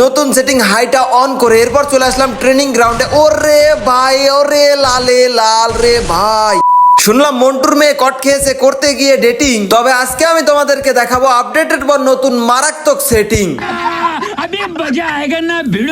নতুন সেটিং হাইটা অন করে এরপর চলে আসলাম ট্রেনিং গ্রাউন্ডে ওরে ভাই, ওরে লালে লাল রে ভাই। শুনলাম মন্টুর মেয়ে কট খেয়েছে, করতে গিয়ে ডেটিং তবে আজকে আমি তোমাদেরকে দেখাবো আপডেটেড বা নতুন মারাত্মক সেটিং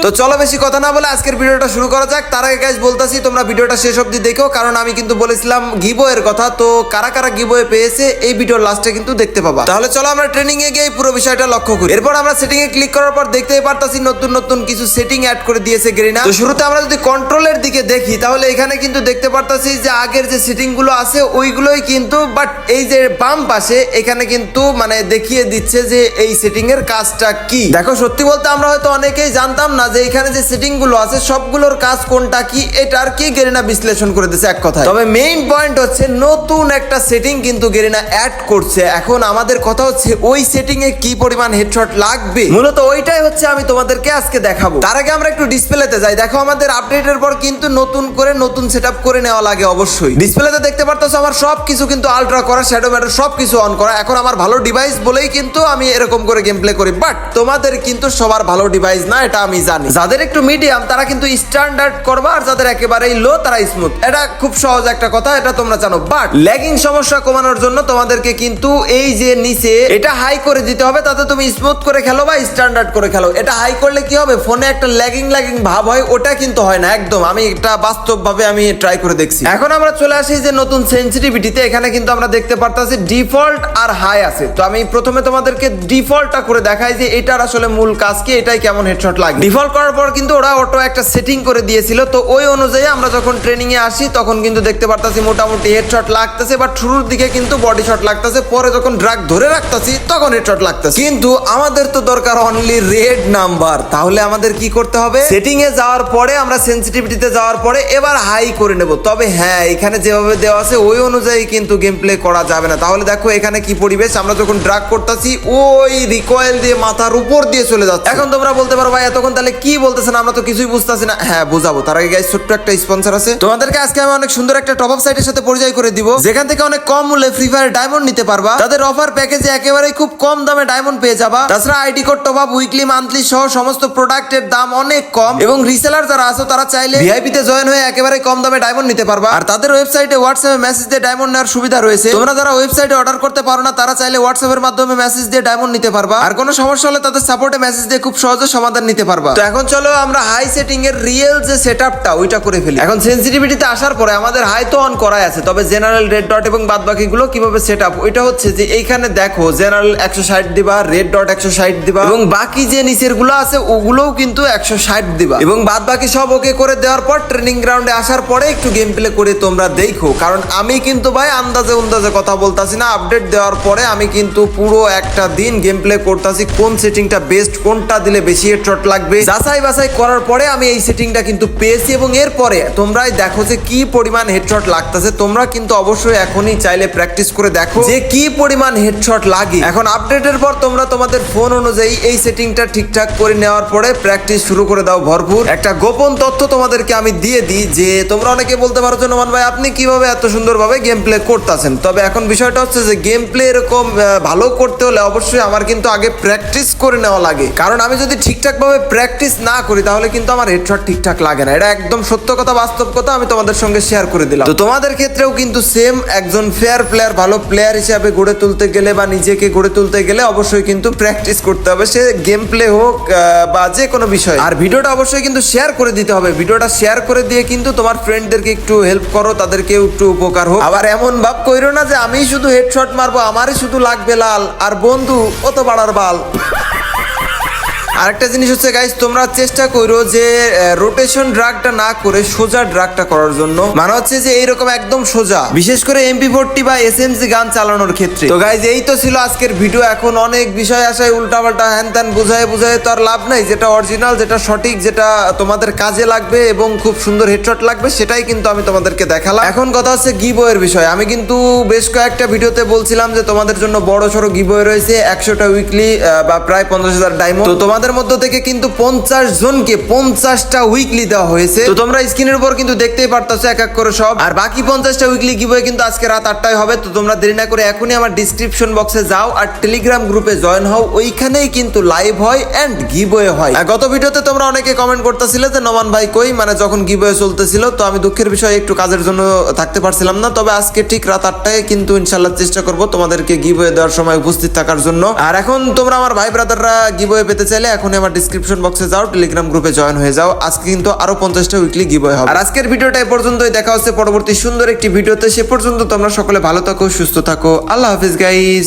তো চলো বেশি কথা না বলে আজকের ভিডিওটা শুরু করা যাক তার আগে গাইজ বলতাছি তোমরা ভিডিওটা শেষ অবধি দেখো কারণ আমি কিন্তু বলেছিলাম গিবো এর কথা। তো কারা কারা গিবো এ পেয়েছে, এই ভিডিওর লাস্টে কিন্তু দেখতে পাবা। তাহলে চলো আমরা ট্রেনিং এ গিয়ে পুরো বিষয়টা লক্ষ্য করি। এরপর আমরা সেটিং এ ক্লিক করার পর দেখতেই পারতাছি, নতুন নতুন কিছু সেটিং অ্যাড করে দিয়েছে গ্রিনা তো শুরুতে আমরা যদি কন্ট্রোলের দিকে দেখি, তাহলে এখানে কিন্তু দেখতে পারতাছি যে আগের যে সেটিংগুলো আছে, ওইগুলোই কিন্তু বাট এই যে বাম পাশে এখানে কিন্তু মানে দেখিয়ে দিচ্ছে যে এই সেটিং এর কাজটা কি। দেখো, সত্যি বলতে আমরা হয়তো অনেকেই জানতাম না যে এখানে যে সেটিংগুলো আছে, সবগুলোর কাজ কোনটা কি এটার কি গেরিনা বিশ্লেষণ করে দিচ্ছে এক কথায়। তবে মেইন পয়েন্ট হচ্ছে নতুন একটা সেটিং কিন্তু গেরিনা অ্যাড করছে। এখন আমাদের কথা হচ্ছে ওই সেটিং এ কি পরিমাণ হেডশট লাগবে? মূলত ওইটাই হচ্ছে আমি তোমাদেরকে আজকে দেখাবো। তার আগে আমরা একটু ডিসপ্লেতে যাই। দেখো, আমাদের আপডেটের পর কিন্তু নতুন করে নতুন সেটআপ করে নেওয়া লাগে অবশ্যই। ডিসপ্লেতে দেখতে পারতেছো আমার সব কিছু কিন্তু আলট্রা করা শ্যাডো ম্যাডো সব কিছু অন করা। এখন আমার ভালো ডিভাইস বলেই কিন্তু আমি এরকম করে গেম প্লে করি। বাট তোমাদের কিন্তু সবার ভালো ডিভাইস না, এটা আমি জানি। যাদের একটু মিডিয়াম তারা কিন্তু স্ট্যান্ডার্ড করবা, আর যাদের একেবারেই লো তারা স্মুথ এটা খুব সহজ একটা কথা, এটা তোমরা জানো। বাট ল্যাগিং সমস্যা কমানোর জন্য তোমাদেরকে কিন্তু এই যে নিচে, এটা হাই করে দিতে হবে, তাতে তুমি স্মুথ করে খেলো বা স্ট্যান্ডার্ড করে খেলো। এটা হাই করলে কি হবে? ফোনে একটা ল্যাগিং ল্যাগিং ভাব হয়, ওটা কিন্তু হয় না, একদম। আমি এটা বাস্তব ভাবে আমি ট্রাই করে দেখছি। এখন আমরা চলে আসি যে নতুন সেন্সিটিভিটিতে এখানে কিন্তু আমরা দেখতে পারতাছি ডিফল্ট আর হাই আছে। তো আমি প্রথমে তোমাদেরকে ডিফল্টটা করে দেখাই যে এটার আসলে মূল কাজ কি এটাই কেমন হেডশট লাগে ডিফল্ট করার পর কিন্তু ওরা অটো একটা সেটিং করে দিয়েছিল, তো ওই অনুযায়ী আমরা যখন ট্রেনিং এ আসি, তখন কিন্তু দেখতে পারতাছি মোটামুটি হেডশট লাগতেছে বাট শুরুর দিকে কিন্তু বডি শট লাগতেছে, পরে যখন ড্রাগ ধরে রাখতেছি, তখন হেডশট লাগতেছে। কিন্তু আমাদের তো দরকার অনলি রেড নাম্বার তাহলে আমাদের কি করতে হবে? সেটিং এ যাওয়ার পরে, আমরা সেন্সিটিভিটিতে যাওয়ার পরে এবার হাই করে নেব। তবে হ্যাঁ এখানে যেভাবে দেওয়া আছে, ওই অনুযায়ী কিন্তু গেম প্লে করা যাবে না। তাহলে দেখো এখানে কি পরিবেশ, আমরা যখন ড্রাগ করতেছি, ওই রিকয়েল দিয়ে মাথার উপর দিয়ে চলে যাচ্ছে। এখন তোমরা বলতে পারো, ভাই, এতক্ষণ তাহলে কি বলতেছেন? আমরা তো কিছুই বুঝতেছি না। হ্যাঁ বুঝাবো। তার আগে গাইস ছোট্ট একটা স্পন্সর আছে। তোমাদেরকে আজকে আমি অনেক সুন্দর একটা টপ আপ সাইটের সাথে পরিচয় করে দিব। যেখান থেকে অনেক কম মূল্যে ফ্রি ফায়ার ডায়মন্ড নিতে পারবা। তাদের অফার প্যাকেজে একেবারেই খুব কম দামে ডায়মন্ড পেয়ে যাবা। তাছাড়া ID code top up weekly monthly সহ সমস্ত প্রোডাক্টের দাম অনেক কম। এবং রিসেলার যারা আছো, তারা চাইলে ভিআইপি তে জয়েন হয়ে একেবারে কম দামে ডায়মন্ড নিতে পারবা। আর তাদের ওয়েবসাইটে হোয়াটসঅ্যাপে মেসেজ দিয়ে ডায়মন্ড নেওয়ার সুবিধা রয়েছে। তোমরা যারা ওয়েবসাইটে অর্ডার করতে পারো না, তারা চাইলে হোয়াটসঅ্যাপের মাধ্যমে মেসেজ দিয়ে ডায়মন্ড নিতে পারবা। আর কোনো সমস্যা হলে তাদের সাপোর্টে মেসেজ দিয়ে খুব সহজে সমাধান নিতে পারবা। তো এখন চলো আমরা হাই সেটিং এর রিয়েল যে সেটআপটা ওইটা করে ফেলি। এখন সেন্সিটিভিটিতে আসার পরে আমাদের হাই তো অন করাই আছে তবে জেনারেল রেড ডট এবং বাদ বাকিগুলো কীভাবে সেট আপ ওইটা হচ্ছে যে এইখানে দেখো জেনারেল একশো ষাট দিবা রেড ডট একশো ষাট দিবা। এবং বাকি যে নিচেরগুলো আছে ওগুলোও কিন্তু একশো ষাট দিবা। এবং বাদ বাকি সব ওকে করে দেওয়ার পর ট্রেনিং গ্রাউন্ডে আসার পরে একটু গেম প্লে করে তোমরা দেখো। কারণ আমি কিন্তু ভাই আন্দাজে আন্দাজে কথা বলতাছি না আপডেট দেওয়ার পরে আমি কিন্তু পুরো একটা দিন গেম প্লে করতেছি কোন সেটিংটা বেস্ট কোনটা দিলে বেশি হেডশট লাগবে। যাচাই বাছাই করার পরে আমি এই সেটিংটা কিন্তু পেয়েছি এবং এরপরে তোমরাই দেখো যে কি পরিমাণ হেডশট লাগতেছে। তোমরা কিন্তু অবশ্যই এখনই চাইলে প্র্যাকটিস করে দেখো যে কি পরিমাণ হেডশট লাগে। এখন আপডেটের পর তোমরা তোমাদের ফোন অনুযায়ী এই সেটিংটা ঠিকঠাক করে নেওয়ার পরে প্র্যাকটিস শুরু করে দাও ভরপুর। একটা গোপন তথ্য তোমাদেরকে আমি দিয়ে দিই যে তোমরা অনেকে বলতে পারো যে, নোমান ভাই, আপনি কীভাবে এত সুন্দরভাবে গেম প্লে করতেছেন? তবে এখন বিষয়টা হচ্ছে যে গেম প্লে এরকম ভালো করতে হলে অবশ্যই আমার কিন্তু আগে প্র্যাকটিস করে নেওয়া লাগে। কারণ আমি যদি ঠিকঠাক ভাবে প্র্যাকটিস না করি, তাহলে কিন্তু আমার হেডশট ঠিকঠাক লাগে না। এটা একদম সত্য কথা, বাস্তব কথা, আমি তোমাদের সঙ্গে শেয়ার করে দিলাম। তো তোমাদের ক্ষেত্রেও কিন্তু সেম একজন ফেয়ার প্লেয়ার ভালো প্লেয়ার হিসাবে গড়ে তুলতে গেলে বা নিজেকে গড়ে তুলতে গেলে অবশ্যই কিন্তু প্র্যাকটিস করতে হবে। সে গেম প্লে হোক বা যে কোনো বিষয়। আর ভিডিওটা অবশ্যই কিন্তু শেয়ার করে দিতে হবে। ভিডিওটা শেয়ার করে দিয়ে কিন্তু তোমার ফ্রেন্ডদেরকে একটু হেল্প করো তাদেরকে একটু উপকার হোক। আবার এমন ভাব কইরো না যে, আমি শুধু হেডশট মারবো, আমারই শুধু লাগবে লাল। আর বন্ধু, অত বাড়ার বাল। আরেকটা জিনিস হচ্ছে গাইস তোমরা চেষ্টা করো যে রোটেশন ড্রাগটা না করে সোজা ড্রাগটা করার জন্য। মানে হচ্ছে যে, এইরকম একদম সোজা। বিশেষ করে এমপি ফোরটি বা এসএমসি গান চালানোর ক্ষেত্রে। তো গাইজ এই তো ছিল আজকের ভিডিও এখন অনেক বিষয় আসায় উল্টাপাল্টা হ্যান ত্যান বুঝায় বুঝায় তো আর লাভ নাই। যেটা অরিজিনাল যেটা সঠিক, যেটা তোমাদের কাজে লাগবে এবং খুব সুন্দর হেডশট লাগবে, সেটাই কিন্তু আমি তোমাদেরকে দেখালাম। এখন কথা হচ্ছে গিবয়ের বিষয়। আমি কিন্তু বেশ কয়েকটা ভিডিওতে বলছিলাম যে, তোমাদের জন্য বড় সড়ো গিবয় রয়েছে, একশোটা উইকলি বা প্রায় পঞ্চাশ হাজার ডায়মন্ড তো, তোমাদের তাদের মধ্য থেকে কিন্তু পঞ্চাশ জনকে পঞ্চাশটা উইকলি দেওয়া হয়েছে। তো তোমরা স্ক্রিনের উপর কিন্তু দেখতেই পারতেছো এক এক করে সব। আর বাকি পঞ্চাশটা উইকলি গিভওয়ে কিন্তু আজকে রাত আটটায় হবে, তো তোমরা দেরি না করে এখনই আমার ডিসক্রিপশন বক্সে যাও আর টেলিগ্রাম গ্রুপে জয়েন হও। ওইখানেই কিন্তু লাইভ হয় এন্ড গিভওয়ে হয়। আর গত ভিডিওতে তোমরা অনেকে কমেন্ট করতেছিলে যে নমান ভাই কই? মানে যখন গিভওয়ে চলতেছিল, তো আমি দুঃখের বিষয়ে একটু কাজের জন্য থাকতে পারছিলাম না। তবে আজকে ঠিক রাত আটটায় কিন্তু ইনশাল্লাহ চেষ্টা করব তোমাদেরকে গিভওয়ে দেওয়ার সময় উপস্থিত থাকার জন্য। আর এখন তোমরা আমার ভাই ব্রাদাররা গিভওয়ে পেতে চাইলে এখনই আমার ডিসক্রিপশন বক্সে যাও টেলিগ্রাম গ্রুপে জয়েন হয়ে যাও। আজকে কিন্তু আরও পঞ্চাশটা উইকলি গিবয় হবে। আর আজকের ভিডিওটা এ পর্যন্তই, দেখা হচ্ছে পরবর্তী সুন্দর একটি ভিডিওতে। সে পর্যন্ত তোমরা সকলে ভালো থাকো, সুস্থ থাকো। আল্লাহ হাফিজ গাইস